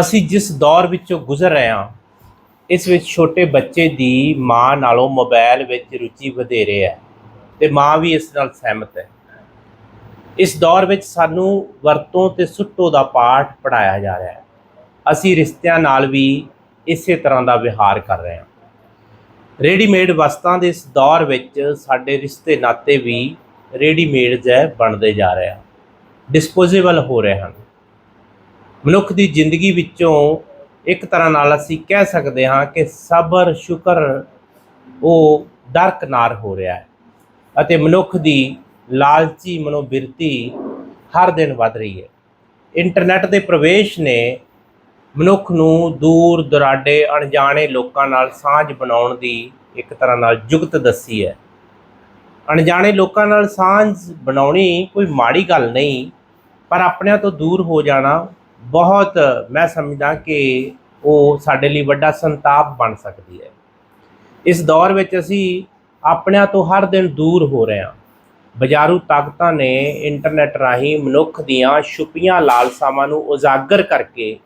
ਅਸੀਂ ਜਿਸ ਦੌਰ ਵਿੱਚੋਂ ਗੁਜ਼ਰ ਰਹੇ ਹਾਂ, ਇਸ ਵਿੱਚ ਛੋਟੇ ਬੱਚੇ ਦੀ ਮਾਂ ਨਾਲੋਂ ਮੋਬਾਈਲ ਵਿੱਚ ਰੁਚੀ ਵਧੇਰੇ ਹੈ ਤੇ ਮਾਂ ਵੀ ਇਸ ਨਾਲ ਸਹਿਮਤ ਹੈ। ਇਸ ਦੌਰ ਵਿੱਚ ਸਾਨੂੰ ਵਰਤੋਂ ਤੇ ਸੁੱਟੋ ਦਾ ਪਾਠ ਪੜਾਇਆ ਜਾ ਰਿਹਾ ਹੈ। ਅਸੀਂ ਰਿਸ਼ਤਿਆਂ ਨਾਲ ਵੀ ਇਸੇ ਤਰ੍ਹਾਂ ਦਾ ਵਿਹਾਰ ਕਰ ਰਹੇ ਹਾਂ। ਰੈਡੀਮੇਡ ਵਸਤਾਂ ਦੇ ਇਸ ਦੌਰ ਵਿੱਚ ਸਾਡੇ ਰਿਸ਼ਤੇ ਨਾਤੇ ਵੀ ਰੈਡੀਮੇਡ ਜੈ ਬਣਦੇ ਜਾ ਰਹੇ ਹਨ। ਡਿਸਪੋਜ਼ੇਬਲ ਹੋ ਰਹੇ ਹਨ। ਮਨੁੱਖ ਦੀ ਜ਼ਿੰਦਗੀ ਵਿੱਚੋਂ ਇੱਕ ਤਰ੍ਹਾਂ ਨਾਲ ਅਸੀਂ ਕਹਿ ਸਕਦੇ ਹਾਂ ਕਿ ਸਬਰ, ਸ਼ੁਕਰ ਉਹ ਦਰਕਨਾਰ ਹੋ ਰਿਹਾ ਹੈ ਅਤੇ ਮਨੁੱਖ ਦੀ ਲਾਲਚੀ ਮਨੋਬਿਰਤੀ ਹਰ ਦਿਨ ਵੱਧ ਰਹੀ ਹੈ। ਇੰਟਰਨੈਟ ਦੇ ਪ੍ਰਵੇਸ਼ ਨੇ ਮਨੁੱਖ ਨੂੰ ਦੂਰ, ਦੁਰਾਡੇ, ਅਣਜਾਣੇ ਲੋਕਾਂ ਨਾਲ ਸਾਂਝ ਬਣਾਉਣ ਦੀ ਇੱਕ ਤਰ੍ਹਾਂ ਨਾਲ ਜੁਗਤ ਦੱਸੀ ਹੈ। ਅਣਜਾਣੇ ਲੋਕਾਂ ਨਾਲ ਸਾਂਝ ਬਣਾਉਣੀ ਕੋਈ ਮਾੜੀ ਗੱਲ ਨਹੀਂ, ਪਰ ਆਪਣਿਆਂ ਤੋਂ ਦੂਰ ਹੋ ਜਾਣਾ ਬਹੁਤ ਮੈਂ ਸਮਝਦਾ ਕਿ ਉਹ ਸਾਡੇ ਲਈ ਵੱਡਾ ਸੰਤਾਪ ਬਣ ਸਕਦੀ ਹੈ। ਇਸ ਦੌਰ ਵਿੱਚ ਅਸੀਂ ਆਪਣਿਆਂ ਤੋਂ ਹਰ ਦਿਨ ਦੂਰ ਹੋ ਰਹੇ ਹਾਂ। ਬਜ਼ਾਰੂ ਤਾਕਤਾਂ ਨੇ ਇੰਟਰਨੈਟ ਰਾਹੀਂ ਮਨੁੱਖ ਦੀਆਂ ਛੁਪੀਆਂ ਲਾਲਸਾਵਾਂ ਨੂੰ ਉਜਾਗਰ ਕਰਕੇ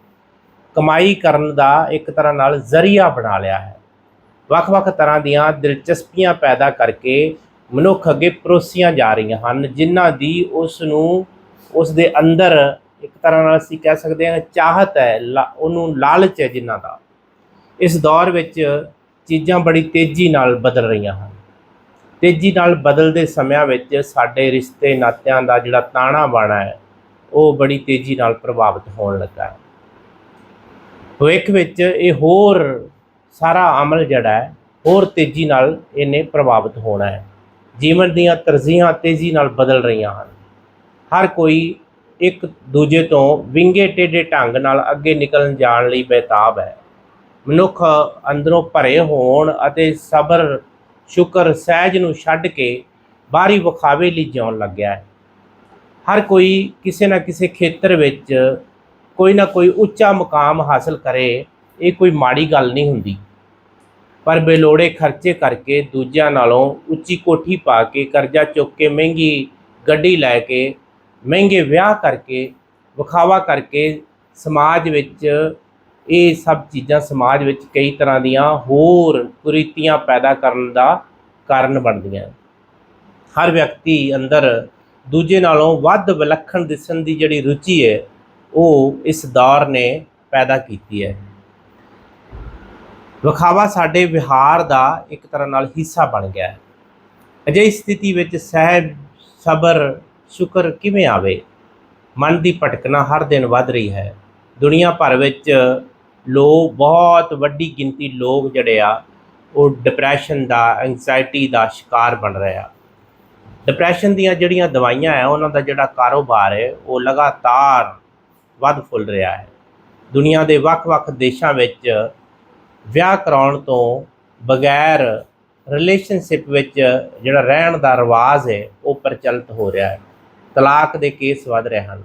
ਕਮਾਈ ਕਰਨ ਦਾ ਇੱਕ ਤਰ੍ਹਾਂ ਨਾਲ ਜ਼ਰੀਆ ਬਣਾ ਲਿਆ ਹੈ। ਵੱਖ-ਵੱਖ ਤਰ੍ਹਾਂ ਦੀਆਂ ਦਿਲਚਸਪੀਆਂ ਪੈਦਾ ਕਰਕੇ ਮਨੁੱਖ ਅੱਗੇ ਪਰੋਸੀਆਂ ਜਾ ਰਹੀਆਂ ਹਨ, ਜਿਨ੍ਹਾਂ ਦੀ ਉਸ ਨੂੰ ਉਸ ਦੇ ਅੰਦਰ ਇੱਕ ਤਰ੍ਹਾਂ ਨਾਲ ਅਸੀਂ ਕਹਿ ਸਕਦੇ ਹਾਂ ਚਾਹਤ ਹੈ, ਲਾ- ਉਹਨੂੰ ਲਾਲਚ ਹੈ ਜਿਨ੍ਹਾਂ ਦਾ। ਇਸ ਦੌਰ ਵਿੱਚ ਚੀਜ਼ਾਂ ਬੜੀ ਤੇਜ਼ੀ ਨਾਲ ਬਦਲ ਰਹੀਆਂ ਹਨ। ਤੇਜ਼ੀ ਨਾਲ ਬਦਲਦੇ ਸਮਿਆਂ ਵਿੱਚ ਸਾਡੇ ਰਿਸ਼ਤੇ ਨਾਤਿਆਂ ਦਾ ਜਿਹੜਾ ਤਾਣਾ ਬਾਣਾ ਹੈ, ਉਹ ਬੜੀ ਤੇਜ਼ੀ ਨਾਲ ਪ੍ਰਭਾਵਿਤ ਹੋਣ ਲੱਗਾ ਹੈ। ਭਵਿੱਖ ਵਿੱਚ ਇਹ ਹੋਰ ਸਾਰਾ ਅਮਲ ਜਿਹੜਾ ਹੈ, ਹੋਰ ਤੇਜ਼ੀ ਨਾਲ ਇਹਨੇ ਪ੍ਰਭਾਵਿਤ ਹੋਣਾ ਹੈ। ਜੀਵਨ ਦੀਆਂ ਤਰਜੀਹਾਂ ਤੇਜ਼ੀ ਨਾਲ ਬਦਲ ਰਹੀਆਂ ਹਨ। ਹਰ ਕੋਈ ਇੱਕ ਦੂਜੇ ਤੋਂ ਵਿੰਗੇ ਟੇਢੇ ਢੰਗ ਨਾਲ ਅੱਗੇ ਨਿਕਲਣ ਜਾਣ ਲਈ ਬੇਤਾਬ ਹੈ। ਮਨੁੱਖ ਅੰਦਰੋਂ ਭਰੇ ਹੋਣ ਅਤੇ ਸਬਰ, ਸ਼ੁਕਰ, ਸਹਿਜ ਨੂੰ ਛੱਡ ਕੇ ਬਾਹਰੀ ਵਿਖਾਵੇ ਲਈ ਜਿਉਣ ਲੱਗਿਆ ਹੈ। ਹਰ ਕੋਈ ਕਿਸੇ ਨਾ ਕਿਸੇ ਖੇਤਰ ਵਿੱਚ ਕੋਈ ਨਾ ਕੋਈ ਉੱਚਾ ਮੁਕਾਮ ਹਾਸਲ ਕਰੇ, ਇਹ ਕੋਈ ਮਾੜੀ ਗੱਲ ਨਹੀਂ ਹੁੰਦੀ। ਪਰ ਬੇਲੋੜੇ ਖਰਚੇ ਕਰਕੇ ਦੂਜਿਆਂ ਨਾਲੋਂ ਉੱਚੀ ਕੋਠੀ ਪਾ ਕੇ ਕਰਜ਼ਾ ਚੁੱਕ ਕੇ ਮਹਿੰਗੀ ਗੱਡੀ ਲੈ ਕੇ ਮਹਿੰਗੇ ਵਿਆਹ ਕਰਕੇ, ਵਿਖਾਵਾ ਕਰਕੇ ਸਮਾਜ ਵਿੱਚ, ਇਹ ਸਭ ਚੀਜ਼ਾਂ ਸਮਾਜ ਵਿੱਚ ਕਈ ਤਰ੍ਹਾਂ ਦੀਆਂ ਹੋਰ ਕੁਰੀਤੀਆਂ ਪੈਦਾ ਕਰਨ ਦਾ ਕਾਰਨ ਬਣਦੀਆਂ ਹਰ ਵਿਅਕਤੀ ਅੰਦਰ ਦੂਜੇ ਨਾਲੋਂ ਵੱਧ ਵਿਲੱਖਣ ਦਿਸਣ ਦੀ ਜਿਹੜੀ ਰੁਚੀ ਹੈ, ਉਹ ਇਸ ਦੌਰ ਨੇ ਪੈਦਾ ਕੀਤੀ ਹੈ। ਵਿਖਾਵਾ ਸਾਡੇ ਵਿਹਾਰ ਦਾ ਇੱਕ ਤਰ੍ਹਾਂ ਨਾਲ ਹਿੱਸਾ ਬਣ ਗਿਆ ਹੈ। ਅਜਿਹੀ ਸਥਿਤੀ ਵਿੱਚ ਸਹਿਬ ਸਬਰ ਸ਼ੁਕਰ ਕਿਵੇਂ ਆਵੇ? ਮਨ ਦੀ ਭਟਕਣਾ ਹਰ ਦਿਨ ਵੱਧ ਰਹੀ ਹੈ। ਦੁਨੀਆ ਭਰ ਵਿੱਚ ਲੋ ਬਹੁਤ ਵੱਡੀ ਗਿਣਤੀ ਲੋਕ ਜਿਹੜੇ ਆ, ਉਹ ਡਿਪਰੈਸ਼ਨ ਦਾ ਐਂਗਜ਼ਾਇਟੀ ਦਾ ਸ਼ਿਕਾਰ ਬਣ ਰਹੇ ਆ। ਡਿਪਰੈਸ਼ਨ ਦੀਆਂ ਜਿਹੜੀਆਂ ਦਵਾਈਆਂ ਹੈ ਉਹਨਾਂ ਦਾ ਜਿਹੜਾ ਕਾਰੋਬਾਰ ਹੈ, ਉਹ ਲਗਾਤਾਰ ਵੱਧ ਫੁੱਲ ਰਿਹਾ ਹੈ। ਦੁਨੀਆ ਦੇ ਵੱਖ-ਵੱਖ ਦੇਸ਼ਾਂ ਵਿੱਚ ਵਿਆਹ ਕਰਾਉਣ ਤੋਂ ਬਗੈਰ ਰਿਲੇਸ਼ਨਸ਼ਿਪ ਵਿੱਚ ਜਿਹੜਾ ਰਹਿਣ ਦਾ ਰਿਵਾਜ ਹੈ, ਉਹ ਪ੍ਰਚਲਿਤ ਹੋ ਰਿਹਾ ਹੈ। ਤਲਾਕ ਦੇ ਕੇਸ ਵੱਧ ਰਹੇ ਹਨ।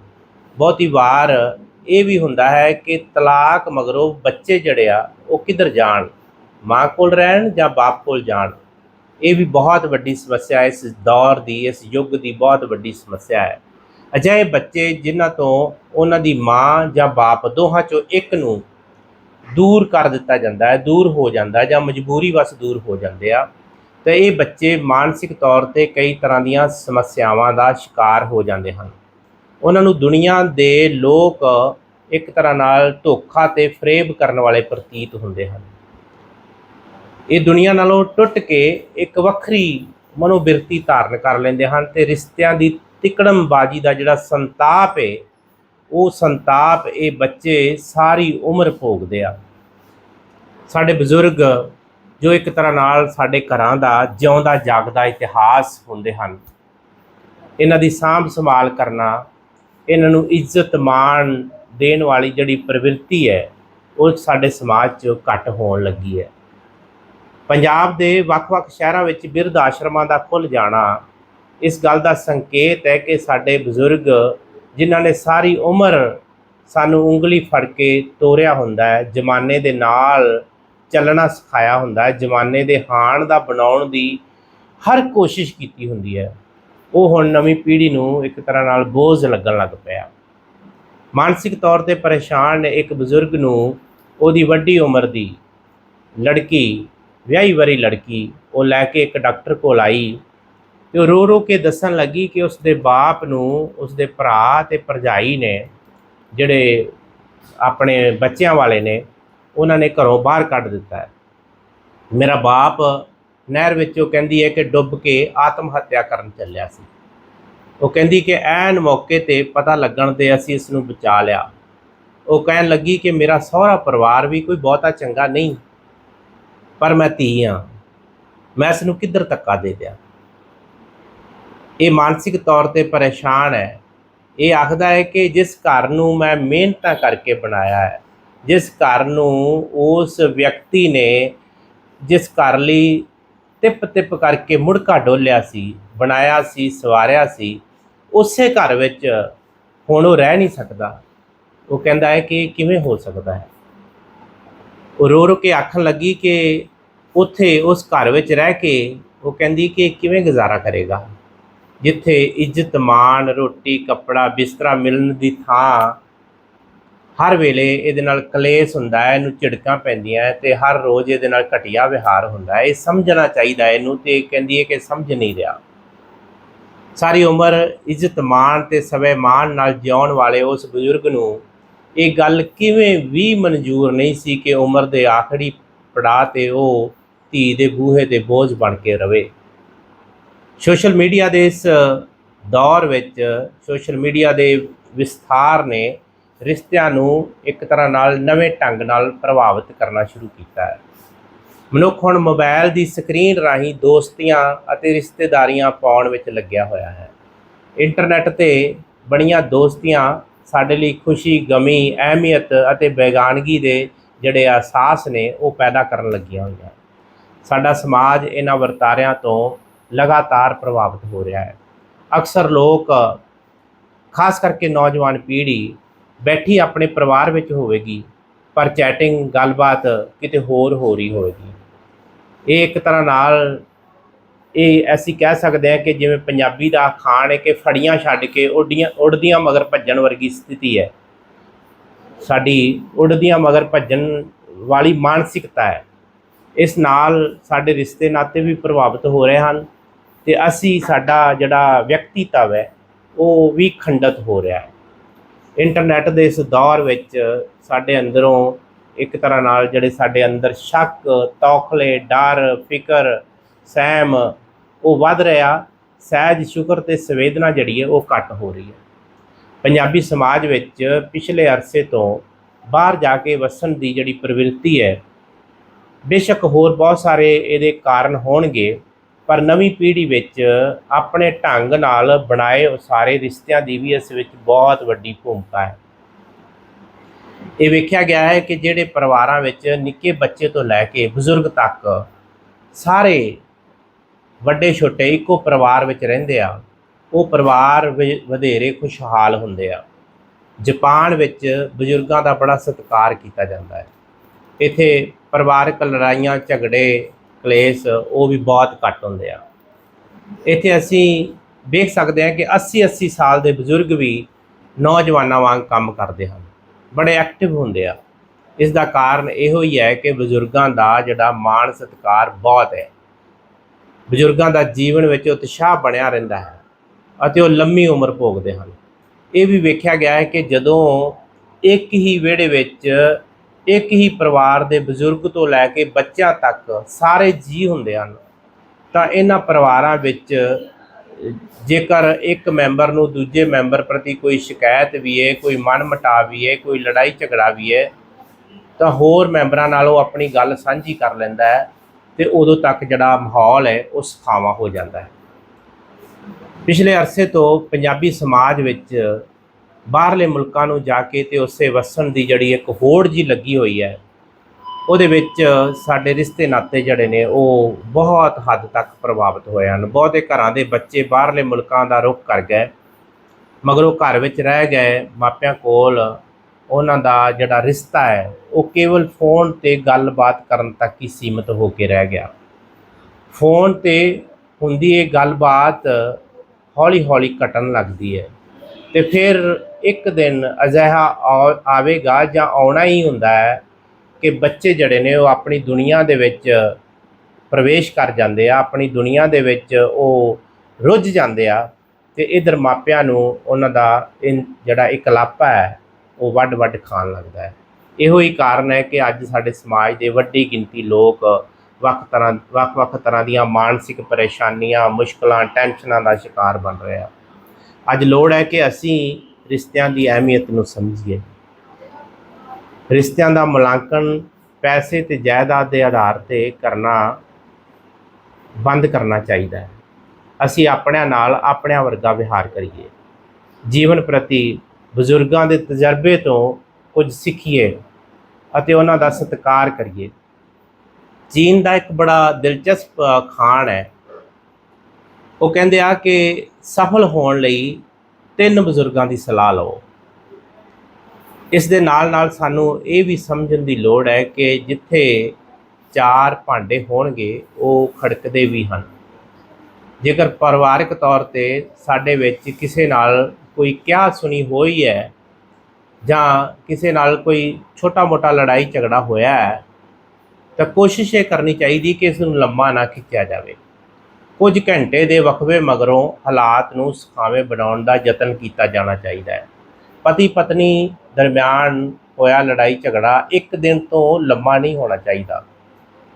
ਬਹੁਤੀ ਵਾਰ ਇਹ ਵੀ ਹੁੰਦਾ ਹੈ ਕਿ ਤਲਾਕ ਮਗਰੋਂ ਬੱਚੇ ਜਿਹੜੇ ਆ, ਉਹ ਕਿੱਧਰ ਜਾਣ? ਮਾਂ ਕੋਲ ਰਹਿਣ ਜਾਂ ਬਾਪ ਕੋਲ ਜਾਣ? ਇਹ ਵੀ ਬਹੁਤ ਵੱਡੀ ਸਮੱਸਿਆ ਹੈ ਇਸ ਦੌਰ ਦੀ, ਇਸ ਯੁੱਗ ਦੀ ਬਹੁਤ ਵੱਡੀ ਸਮੱਸਿਆ ਹੈ। ਅਜਿਹੇ ਬੱਚੇ ਜਿਨ੍ਹਾਂ ਤੋਂ ਉਹਨਾਂ ਦੀ ਮਾਂ ਜਾਂ ਬਾਪ ਦੋਹਾਂ ਚੋਂ ਇੱਕ ਨੂੰ ਦੂਰ ਕਰ ਦਿੱਤਾ ਜਾਂਦਾ ਹੈ, ਦੂਰ ਹੋ ਜਾਂਦਾ ਜਾਂ ਮਜਬੂਰੀ ਵਸ ਦੂਰ ਹੋ ਜਾਂਦੇ ਆ ਤੇ ਇਹ ਬੱਚੇ ਮਾਨਸਿਕ ਤੌਰ ਤੇ ਕਈ ਤਰ੍ਹਾਂ ਦੀਆਂ ਸਮੱਸਿਆਵਾਂ ਦਾ ਸ਼ਿਕਾਰ ਹੋ ਜਾਂਦੇ ਹਨ। ਉਹਨਾਂ ਨੂੰ ਦੁਨੀਆ ਦੇ ਲੋਕ ਇੱਕ ਤਰ੍ਹਾਂ ਨਾਲ ਧੋਖਾ ਤੇ ਫਰੇਬ ਕਰਨ ਵਾਲੇ ਪ੍ਰਤੀਤ ਹੁੰਦੇ ਹਨ। ਇਹ ਦੁਨੀਆ ਨਾਲੋਂ ਟੁੱਟ ਕੇ ਇੱਕ ਵੱਖਰੀ ਮਨੋਬਿਰਤੀ ਧਾਰਨ ਕਰ ਲੈਂਦੇ ਹਨ ਤੇ ਰਿਸ਼ਤਿਆਂ ਦੀ ਤਿਕੜਮਬਾਜ਼ੀ ਦਾ ਜਿਹੜਾ ਸੰਤਾਪ ਹੈ ਉਹ ਸੰਤਾਪ ਇਹ ਬੱਚੇ ਸਾਰੀ ਉਮਰ ਭੋਗਦੇ ਆ। ਸਾਡੇ ਬਜ਼ੁਰਗ ਜੋ ਇੱਕ ਤਰ੍ਹਾਂ ਨਾਲ ਸਾਡੇ ਘਰਾਂ ਦਾ, ਜਿਉਂਦਾ, ਜਾਗਦਾ ਇਤਿਹਾਸ ਹੁੰਦੇ ਹਨ। ਇਹਨਾਂ ਦੀ ਸਾਂਭ ਸੰਭਾਲ ਕਰਨਾ, ਇਹਨਾਂ ਨੂੰ ਇੱਜ਼ਤ ਮਾਣ ਦੇਣ ਵਾਲੀ ਜਿਹੜੀ ਪ੍ਰਵਿਰਤੀ ਹੈ, ਉਹ ਸਾਡੇ ਸਮਾਜ 'ਚ ਘੱਟ ਹੋਣ ਲੱਗੀ ਹੈ। ਪੰਜਾਬ ਦੇ ਵੱਖ-ਵੱਖ ਸ਼ਹਿਰਾਂ ਵਿੱਚ ਬਿਰਧ ਆਸ਼ਰਮਾਂ ਦਾ ਖੁੱਲ ਜਾਣਾ, ਇਸ ਗੱਲ ਦਾ ਸੰਕੇਤ ਹੈ ਕਿ ਸਾਡੇ ਬਜ਼ੁਰਗ, ਜਿਨ੍ਹਾਂ ਨੇ ਸਾਰੀ ਉਮਰ ਸਾਨੂੰ ਉਂਗਲੀ ਫੜ ਕੇ ਤੋਰਿਆ ਹੁੰਦਾ ਹੈ, ਜਮਾਨੇ ਦੇ ਨਾਲ ਚੱਲਣਾ ਸਿਖਾਇਆ ਹੁੰਦਾ ਹੈ। ਜਮਾਨੇ ਦੇ ਹਾਣ ਦਾ ਬਣਾਉਣ ਦੀ ਹਰ ਕੋਸ਼ਿਸ਼ ਕੀਤੀ ਹੁੰਦੀ ਹੈ। ਉਹ ਹੁਣ ਨਵੀਂ ਪੀੜ੍ਹੀ ਨੂੰ ਇੱਕ ਤਰ੍ਹਾਂ ਨਾਲ ਬੋਝ ਲੱਗਣ ਲੱਗ ਪਿਆ। ਮਾਨਸਿਕ ਤੌਰ ਤੇ ਪਰੇਸ਼ਾਨ ਨੇ ਇੱਕ ਬਜ਼ੁਰਗ ਨੂੰ ਉਹਦੀ ਵੱਡੀ ਉਮਰ ਦੀ ਲੜਕੀ, ਵਿਆਹੀ ਵਰੀ ਲੜਕੀ, ਉਹ ਲੈ ਕੇ ਇੱਕ ਡਾਕਟਰ ਕੋਲ ਆਈ ਤੇ ਉਹ ਰੋ ਰੋ ਕੇ ਦੱਸਣ ਲੱਗੀ ਕਿ ਉਸ ਦੇ ਬਾਪ ਨੂੰ ਉਸ ਦੇ ਭਰਾ ਤੇ ਭਰਜਾਈ ਨੇ, ਜਿਹੜੇ ਆਪਣੇ ਬੱਚਿਆਂ ਵਾਲੇ ਨੇ ਉਹਨਾਂ ਨੇ ਘਰੋਂ ਬਾਹਰ ਕੱਢ ਦਿੱਤਾ ਹੈ। ਮੇਰਾ ਬਾਪ ਨਹਿਰ ਵਿੱਚ ਉਹ ਕਹਿੰਦੀ ਹੈ ਕਿ ਡੁੱਬ ਕੇ ਆਤਮ ਹੱਤਿਆ ਕਰਨ ਚੱਲਿਆ ਸੀ। ਉਹ ਕਹਿੰਦੀ ਕਿ ਐਨ ਮੌਕੇ ਤੇ ਪਤਾ ਲੱਗਣ ਤੇ ਅਸੀਂ ਇਸ ਨੂੰ ਬਚਾ ਲਿਆ। ਉਹ ਕਹਿਣ ਲੱਗੀ ਕਿ ਮੇਰਾ ਸਹੁਰਾ ਪਰਿਵਾਰ ਵੀ ਕੋਈ ਬਹੁਤਾ ਚੰਗਾ ਨਹੀਂ, ਪਰ ਮੈਂ ਧੀ ਹਾਂ। ਮੈਂ ਇਸ ਨੂੰ ਕਿੱਧਰ ਧੱਕਾ ਦੇ ਦਿਆਂ? ਇਹ ਮਾਨਸਿਕ ਤੌਰ ਤੇ ਪਰੇਸ਼ਾਨ ਹੈ। ਇਹ ਆਖਦਾ ਹੈ ਕਿ ਜਿਸ ਘਰ ਨੂੰ ਮੈਂ ਮਿਹਨਤਾਂ ਕਰਕੇ ਬਣਾਇਆ ਹੈ ਜਿਸ ਘਰ ਨੂੰ ਉਸ ਵਿਅਕਤੀ ਨੇ ਜਿਸ ਘਰ ਲਈ ਤਿਪ ਤਿਪ ਕਰਕੇ ਮੁੜਕਾ ਡੋਲਿਆ ਸੀ, ਬਣਾਇਆ ਸੀ, ਸਵਾਰਿਆ ਸੀ, ਉਸੇ ਘਰ ਵਿੱਚ ਹੁਣ ਉਹ ਰਹਿ ਨਹੀਂ ਸਕਦਾ। ਉਹ ਕਹਿੰਦਾ ਹੈ ਕਿ ਕਿਵੇਂ ਹੋ ਸਕਦਾ ਹੈ? ਉਹ ਰੋ ਰੋ ਕੇ ਆਖਣ ਲੱਗੀ ਕਿ ਉੱਥੇ ਉਸ ਘਰ ਵਿੱਚ ਰਹਿ ਕੇ ਉਹ ਕਹਿੰਦੀ ਕਿ ਕਿਵੇਂ ਗੁਜ਼ਾਰਾ ਕਰੇਗਾ? ਜਿੱਥੇ ਇੱਜ਼ਤ, ਮਾਣ, ਰੋਟੀ, ਕੱਪੜਾ ਬਿਸਤਰਾ ਮਿਲਣ ਦੀ ਥਾਂ ਹਰ ਵੇਲੇ ਇਹਦੇ ਨਾਲ ਕਲੇਸ਼ ਹੁੰਦਾ ਹੈ, ਇਹਨੂੰ ਝਿੜਕਾਂ ਪੈਂਦੀਆਂ ਹੈ ਤੇ ਹਰ ਰੋਜ਼ ਇਹਦੇ ਨਾਲ ਘਟੀਆ ਵਿਹਾਰ ਹੁੰਦਾ ਹੈ। ਇਹ ਸਮਝਣਾ ਚਾਹੀਦਾ ਇਹਨੂੰ ਤੇ ਕਹਿੰਦੀ ਹੈ ਕਿ ਸਮਝ ਨਹੀਂ ਰਿਹਾ। ਸਾਰੀ ਉਮਰ ਇੱਜ਼ਤ ਮਾਣ ਤੇ ਸਵੇ ਮਾਣ ਨਾਲ ਜਿਉਣ ਵਾਲੇ ਉਸ ਬਜ਼ੁਰਗ ਨੂੰ ਇਹ ਗੱਲ ਕਿਵੇਂ ਵੀ ਮਨਜ਼ੂਰ ਨਹੀਂ ਸੀ ਕਿ ਉਮਰ ਦੇ ਆਖਰੀ ਪੜਾਅ ਤੇ ਉਹ ਧੀ ਦੇ ਬੂਹੇ ਤੇ ਬੋਝ ਬਣ ਕੇ ਰਵੇ। ਸੋਸ਼ਲ ਮੀਡੀਆ ਦੇ ਇਸ ਦੌਰ ਵਿੱਚ ਸੋਸ਼ਲ ਮੀਡੀਆ ਦੇ ਵਿਸਥਾਰ ਨੇ ਰਿਸ਼ਤਿਆਂ ਨੂੰ ਇੱਕ ਤਰ੍ਹਾਂ ਨਾਲ ਨਵੇਂ ਢੰਗ ਨਾਲ ਪ੍ਰਭਾਵਿਤ ਕਰਨਾ ਸ਼ੁਰੂ ਕੀਤਾ ਹੈ। ਮਨੁੱਖ ਹੁਣ ਮੋਬਾਈਲ ਦੀ ਸਕਰੀਨ ਰਾਹੀਂ ਦੋਸਤੀਆਂ ਅਤੇ ਰਿਸ਼ਤੇਦਾਰੀਆਂ ਪਾਉਣ ਵਿੱਚ ਲੱਗਿਆ ਹੋਇਆ ਹੈ। ਇੰਟਰਨੈਟ ਤੇ ਬਣੀਆਂ ਦੋਸਤੀਆਂ ਸਾਡੇ ਲਈ ਖੁਸ਼ੀ, ਗਮੀ, ਅਹਿਮੀਅਤ ਅਤੇ ਬੇਗਾਨਗੀ ਦੇ ਜਿਹੜੇ ਅਹਿਸਾਸ ਨੇ, ਉਹ ਪੈਦਾ ਕਰਨ ਲੱਗੀਆਂ ਹੋਈਆਂ। ਸਾਡਾ ਸਮਾਜ ਇਹਨਾਂ ਵਰਤਾਰਿਆਂ ਤੋਂ ਲਗਾਤਾਰ ਪ੍ਰਭਾਵਿਤ ਹੋ ਰਿਹਾ ਹੈ। ਅਕਸਰ ਲੋਕ, ਖਾਸ ਕਰਕੇ ਨੌਜਵਾਨ ਪੀੜ੍ਹੀ ਬੈਠੀ ਆਪਣੇ ਪਰਿਵਾਰ ਵਿੱਚ ਹੋਵੇਗੀ, ਪਰ ਚੈਟਿੰਗ ਗੱਲਬਾਤ ਕਿਤੇ ਹੋਰ ਹੋ ਰਹੀ ਹੋਵੇਗੀ। ਇਹ ਇੱਕ ਤਰ੍ਹਾਂ ਨਾਲ ਇਹ ਅਸੀਂ ਕਹਿ ਸਕਦੇ ਹਾਂ ਕਿ ਜਿਵੇਂ ਪੰਜਾਬੀ ਦਾ ਖਾਣ ਹੈ ਕਿ ਫੜੀਆਂ ਛੱਡ ਕੇ ਉੱਡੀਆਂ, ਉੱਡਦੀਆਂ ਮਗਰ ਭੱਜਣ ਵਰਗੀ ਸਥਿਤੀ ਹੈ। ਸਾਡੀ ਉੱਡਦੀਆਂ ਮਗਰ ਭੱਜਣ ਵਾਲੀ ਮਾਨਸਿਕਤਾ ਹੈ। ਇਸ ਨਾਲ ਸਾਡੇ ਰਿਸ਼ਤੇ ਨਾਤੇ ਵੀ ਪ੍ਰਭਾਵਿਤ ਹੋ ਰਹੇ ਹਨ ਤੇ ਅਸੀਂ ਸਾਡਾ ਜਿਹੜਾ ਵਿਅਕਤੀਤਵ ਹੈ, ਉਹ ਵੀ ਖੰਡਿਤ ਹੋ ਰਿਹਾ ਹੈ। ਇੰਟਰਨੈਟ ਦੇ ਇਸ ਦੌਰ ਵਿੱਚ ਸਾਡੇ ਅੰਦਰੋਂ ਇੱਕ ਤਰ੍ਹਾਂ ਨਾਲ ਜਿਹੜੇ ਸਾਡੇ ਅੰਦਰ ਸ਼ੱਕ, ਤੌਖਲੇ, ਡਰ, ਫਿਕਰ, ਸਹਿਮ ਉਹ ਵੱਧ ਰਿਹਾ। ਸਹਿਜ, ਸ਼ੁਕਰ ਤੇ ਸੰਵੇਦਨਾ ਜਿਹੜੀ ਹੈ ਉਹ ਘੱਟ ਹੋ ਰਹੀ ਹੈ। ਪੰਜਾਬੀ ਸਮਾਜ ਵਿੱਚ ਪਿਛਲੇ ਅਰਸੇ ਤੋਂ ਬਾਹਰ ਜਾ ਕੇ ਵਸਣ ਦੀ ਜਿਹੜੀ ਪ੍ਰਵਿਰਤੀ ਹੈ, ਬੇਸ਼ੱਕ ਹੋਰ ਬਹੁਤ ਸਾਰੇ ਇਹਦੇ ਕਾਰਨ ਹੋਣਗੇ। ਪਰ ਨਵੀਂ ਪੀੜ੍ਹੀ ਵਿੱਚ ਆਪਣੇ ਢੰਗ ਨਾਲ ਬਣਾਏ ਉਸਾਰੇ ਰਿਸ਼ਤਿਆਂ ਦੀ ਵੀ ਇਸ ਵਿੱਚ ਬਹੁਤ ਵੱਡੀ ਭੂਮਿਕਾ ਹੈ। ਇਹ ਵੇਖਿਆ ਗਿਆ ਹੈ ਕਿ ਜਿਹੜੇ ਪਰਿਵਾਰਾਂ ਵਿੱਚ ਨਿੱਕੇ ਬੱਚੇ ਤੋਂ ਲੈ ਕੇ ਬਜ਼ੁਰਗ ਤੱਕ ਸਾਰੇ ਵੱਡੇ ਛੋਟੇ ਇੱਕੋ ਪਰਿਵਾਰ ਵਿੱਚ ਰਹਿੰਦੇ ਆ, ਉਹ ਪਰਿਵਾਰ ਵ- ਵਧੇਰੇ ਖੁਸ਼ਹਾਲ ਹੁੰਦੇ ਆ। ਜਾਪਾਨ ਵਿੱਚ ਬਜ਼ੁਰਗਾਂ ਦਾ ਬੜਾ ਸਤਿਕਾਰ ਕੀਤਾ ਜਾਂਦਾ ਹੈ। ਇੱਥੇ ਪਰਿਵਾਰਕ ਲੜਾਈਆਂ, ਝਗੜੇ ਕਲੇਸ਼ ਉਹ ਵੀ ਬਹੁਤ ਘੱਟ ਹੁੰਦੇ ਆ। ਇੱਥੇ ਅਸੀਂ ਵੇਖ ਸਕਦੇ ਹਾਂ ਕਿ 80 80 ਸਾਲ ਦੇ ਬਜ਼ੁਰਗ ਵੀ ਨੌਜਵਾਨਾਂ ਵਾਂਗ ਕੰਮ ਕਰਦੇ ਹਨ। ਬੜੇ ਐਕਟਿਵ ਹੁੰਦੇ ਆ। ਇਸ ਦਾ ਕਾਰਨ ਇਹੋ ਹੀ ਹੈ ਕਿ ਬਜ਼ੁਰਗਾਂ ਦਾ ਜਿਹੜਾ ਮਾਣ ਸਤਿਕਾਰ ਬਹੁਤ ਹੈ। ਬਜ਼ੁਰਗਾਂ ਦਾ ਜੀਵਨ ਵਿੱਚ ਉਤਸ਼ਾਹ ਬਣਿਆ ਰਹਿੰਦਾ ਹੈ ਅਤੇ ਉਹ ਲੰਮੀ ਉਮਰ ਭੋਗਦੇ ਹਨ। ਇਹ ਵੀ ਵੇਖਿਆ ਗਿਆ ਹੈ ਕਿ ਜਦੋਂ ਇੱਕ ਹੀ ਵਿਹੜੇ ਵਿੱਚ ਇੱਕ ਹੀ ਪਰਿਵਾਰ ਦੇ ਬਜ਼ੁਰਗ ਤੋਂ ਲੈ ਕੇ ਬੱਚਿਆਂ ਤੱਕ ਸਾਰੇ ਜੀ ਹੁੰਦੇ ਹਨ। ਤਾਂ ਇਹਨਾਂ ਪਰਿਵਾਰਾਂ ਵਿੱਚ ਜੇਕਰ ਇੱਕ ਮੈਂਬਰ ਨੂੰ ਦੂਜੇ ਮੈਂਬਰ ਪ੍ਰਤੀ ਕੋਈ ਸ਼ਿਕਾਇਤ ਵੀ ਹੈ ਕੋਈ ਮਨਮਟਾਵ ਵੀ ਹੈ ਕੋਈ ਲੜਾਈ ਝਗੜਾ ਵੀ ਹੈ ਤਾਂ ਹੋਰ ਮੈਂਬਰਾਂ ਨਾਲ ਉਹ ਆਪਣੀ ਗੱਲ ਸਾਂਝੀ ਕਰ ਲੈਂਦਾ ਹੈ ਤੇ ਉਦੋਂ ਤੱਕ ਜਿਹੜਾ ਮਾਹੌਲ ਹੈ, ਉਹ ਸੁਖਾਵਾਂ ਹੋ ਜਾਂਦਾ ਹੈ। ਪਿਛਲੇ ਅਰਸੇ ਤੋਂ ਪੰਜਾਬੀ ਸਮਾਜ ਵਿੱਚ ਬਾਹਰਲੇ ਮੁਲਕਾਂ ਨੂੰ ਜਾ ਕੇ ਤੇ ਉਸੇ ਵਸਣ ਦੀ ਜਿਹੜੀ ਇੱਕ ਹੋੜ ਜੀ ਲੱਗੀ ਹੋਈ ਹੈ, ਉਹਦੇ ਵਿੱਚ ਸਾਡੇ ਰਿਸ਼ਤੇ ਨਾਤੇ ਜਿਹੜੇ ਨੇ, ਉਹ ਬਹੁਤ ਹੱਦ ਤੱਕ ਪ੍ਰਭਾਵਿਤ ਹੋਏ ਹਨ। ਬਹੁਤੇ ਘਰਾਂ ਦੇ ਬੱਚੇ ਬਾਹਰਲੇ ਮੁਲਕਾਂ ਦਾ ਰੁਖ ਕਰ ਗਏ, ਮਗਰ ਉਹ ਘਰ ਵਿੱਚ ਰਹਿ ਗਏ, ਮਾਪਿਆਂ ਕੋਲ ਉਹਨਾਂ ਦਾ ਜਿਹੜਾ ਰਿਸ਼ਤਾ ਹੈ, ਉਹ ਕੇਵਲ ਫੋਨ ਤੇ ਗੱਲਬਾਤ ਕਰਨ ਤੱਕ ਹੀ ਸੀਮਿਤ ਹੋ ਕੇ ਰਹਿ ਗਿਆ। ਫੋਨ ਤੇ ਹੁੰਦੀ ਇਹ ਗੱਲਬਾਤ ਹੌਲੀ ਹੌਲੀ ਘਟਣ ਲੱਗਦੀ ਹੈ ਤੇ ਫਿਰ ਇੱਕ ਦਿਨ ਅਜਿਹਾ ਆ- ਆਵੇਗਾ ਜਾਂ ਆਉਣਾ ਹੀ ਹੁੰਦਾ ਹੈ ਕਿ ਬੱਚੇ ਜਿਹੜੇ ਨੇ ਉਹ ਆਪਣੀ ਦੁਨੀਆ ਦੇ ਵਿੱਚ ਪ੍ਰਵੇਸ਼ ਕਰ ਜਾਂਦੇ ਆ, ਆਪਣੀ ਦੁਨੀਆ ਦੇ ਵਿੱਚ ਉਹ ਰੁੱਝ ਜਾਂਦੇ ਆ ਤੇ ਇਧਰ ਮਾਪਿਆਂ ਨੂੰ ਉਹਨਾਂ ਦਾ ਇਨ- ਜਿਹੜਾ ਇਕਲਾਪਾ ਹੈ, ਉਹ ਵੱਡ-ਵੱਡ ਖਾਣ ਲੱਗਦਾ ਹੈ। ਇਹੋ ਹੀ ਕਾਰਨ ਹੈ ਕਿ ਅੱਜ ਸਾਡੇ ਸਮਾਜ ਦੇ ਵੱਡੀ ਗਿਣਤੀ ਲੋਕ ਵੱਖ ਤਰ੍ਹਾਂ, ਵੱਖ-ਵੱਖ ਤਰ੍ਹਾਂ ਦੀਆਂ ਮਾਨਸਿਕ ਪਰੇਸ਼ਾਨੀਆਂ, ਮੁਸ਼ਕਲਾਂ, ਟੈਨਸ਼ਨਾਂ ਦਾ ਸ਼ਿਕਾਰ ਬਣ ਰਹੇ ਆ। ਅੱਜ ਲੋੜ ਹੈ ਕਿ ਅਸੀਂ ਰਿਸ਼ਤਿਆਂ ਦੀ ਅਹਿਮੀਅਤ ਨੂੰ ਸਮਝੀਏ। ਰਿਸ਼ਤਿਆਂ ਦਾ ਮੁਲਾਂਕਣ ਪੈਸੇ ਤੇ ਜਾਇਦਾਦ ਦੇ ਆਧਾਰ ਤੇ ਕਰਨਾ ਬੰਦ ਕਰਨਾ ਚਾਹੀਦਾ ਹੈ। ਅਸੀਂ ਆਪਣਿਆਂ ਨਾਲ ਆਪਣਿਆਂ ਵਰਗਾ ਵਿਹਾਰ ਕਰੀਏ। ਜੀਵਨ ਪ੍ਰਤੀ ਬਜ਼ੁਰਗਾਂ ਦੇ ਤਜਰਬੇ ਤੋਂ ਕੁਝ ਸਿੱਖੀਏ ਅਤੇ ਉਹਨਾਂ ਦਾ ਸਤਿਕਾਰ ਕਰੀਏ। ਚੀਨ ਦਾ ਇੱਕ ਬੜਾ ਦਿਲਚਸਪ ਖਾਣ ਹੈ। ਉਹ ਕਹਿੰਦੇ ਆ ਕਿ ਸਫਲ ਹੋਣ ਲਈ ਤਿੰਨ ਬਜ਼ੁਰਗਾਂ ਦੀ ਸਲਾਹ ਲਓ ਇਸ ਦੇ ਨਾਲ ਨਾਲ ਸਾਨੂੰ ਇਹ ਵੀ ਸਮਝਣ ਦੀ ਲੋੜ ਹੈ ਕਿ ਜਿੱਥੇ ਚਾਰ ਭਾਂਡੇ ਹੋਣਗੇ, ਉਹ ਖੜਕਦੇ ਵੀ ਹਨ। ਜੇਕਰ ਪਰਿਵਾਰਕ ਤੌਰ ਤੇ ਸਾਡੇ ਵਿੱਚ ਕਿਸੇ ਨਾਲ ਕੋਈ ਕਿਆ ਸੁਣੀ ਹੋਈ ਹੈ ਜਾਂ ਕਿਸੇ ਨਾਲ ਕੋਈ ਛੋਟਾ-ਮੋਟਾ ਲੜਾਈ ਝਗੜਾ ਹੋਇਆ ਹੈ, ਤਾਂ ਕੋਸ਼ਿਸ਼ ਇਹ ਕਰਨੀ ਚਾਹੀਦੀ ਕਿ ਇਸ ਨੂੰ ਲੰਮਾ ਨਾ ਖਿੱਚਿਆ ਜਾਵੇ। ਕੁਝ ਘੰਟੇ ਦੇ ਵਕਫੇ ਮਗਰੋਂ ਹਾਲਾਤ ਨੂੰ ਸੁਖਾਵੇਂ ਬਣਾਉਣ ਦਾ ਯਤਨ ਕੀਤਾ ਜਾਣਾ ਚਾਹੀਦਾ ਹੈ। ਪਤੀ ਪਤਨੀ ਦਰਮਿਆਨ ਹੋਇਆ ਲੜਾਈ ਝਗੜਾ ਇੱਕ ਦਿਨ ਤੋਂ ਲੰਮਾ ਨਹੀਂ ਹੋਣਾ ਚਾਹੀਦਾ।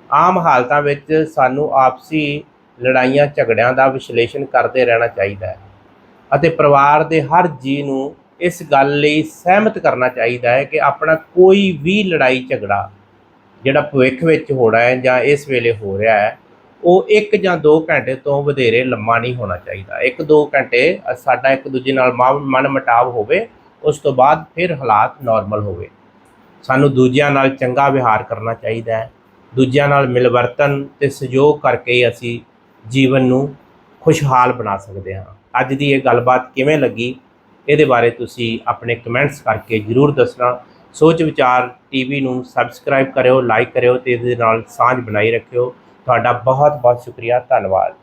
ਆਮ ਹਾਲਤਾਂ ਵਿੱਚ ਸਾਨੂੰ ਆਪਸੀ ਲੜਾਈਆਂ, ਝਗੜਿਆਂ ਦਾ ਵਿਸ਼ਲੇਸ਼ਣ ਕਰਦੇ ਰਹਿਣਾ ਚਾਹੀਦਾ ਹੈ ਅਤੇ ਪਰਿਵਾਰ ਦੇ ਹਰ ਜੀ ਨੂੰ ਇਸ ਗੱਲ ਲਈ ਸਹਿਮਤ ਕਰਨਾ ਚਾਹੀਦਾ ਹੈ ਕਿ ਆਪਣਾ ਕੋਈ ਵੀ ਲੜਾਈ ਝਗੜਾ ਜਿਹੜਾ ਭਵਿੱਖ ਵਿੱਚ ਹੋਣਾ ਹੈ ਜਾਂ ਇਸ ਵੇਲੇ ਹੋ ਰਿਹਾ ਹੈ ਉਹ ਇੱਕ ਜਾਂ ਦੋ ਘੰਟੇ ਤੋਂ ਵਧੇਰੇ ਲੰਮਾ ਨਹੀਂ ਹੋਣਾ ਚਾਹੀਦਾ। ਇੱਕ ਦੋ ਘੰਟੇ ਸਾਡਾ ਇੱਕ ਦੂਜੇ ਨਾਲ ਮਾ- ਮਨ ਮਟਾਵ ਹੋਵੇ, ਉਸ ਤੋਂ ਬਾਅਦ ਫਿਰ ਹਾਲਾਤ ਨਾਰਮਲ ਹੋਵੇ। ਸਾਨੂੰ ਦੂਜਿਆਂ ਨਾਲ ਚੰਗਾ ਵਿਹਾਰ ਕਰਨਾ ਚਾਹੀਦਾ ਹੈ। ਦੂਜਿਆਂ ਨਾਲ ਮਿਲਵਰਤਨ ਤੇ ਸਹਿਯੋਗ ਕਰਕੇ ਅਸੀਂ ਜੀਵਨ ਨੂੰ ਖੁਸ਼ਹਾਲ ਬਣਾ ਸਕਦੇ ਹਾਂ। ਅੱਜ ਦੀ ਇਹ ਗੱਲਬਾਤ ਕਿਵੇਂ ਲੱਗੀ, ਇਹਦੇ ਬਾਰੇ ਤੁਸੀਂ ਆਪਣੇ ਕਮੈਂਟਸ ਕਰਕੇ ਜਰੂਰ ਦੱਸਣਾ। ਸੋਚ ਵਿਚਾਰ ਟੀਵੀ ਨੂੰ ਸਬਸਕ੍ਰਾਈਬ ਕਰਿਓ ਲਾਈਕ ਕਰਿਓ ਤੇ ਇਹਦੇ ਨਾਲ ਸਾਂਝ ਬਣਾਈ ਰੱਖਿਓ। ਤੁਹਾਡਾ ਬਹੁਤ ਬਹੁਤ ਸ਼ੁਕਰੀਆ ਧੰਨਵਾਦ।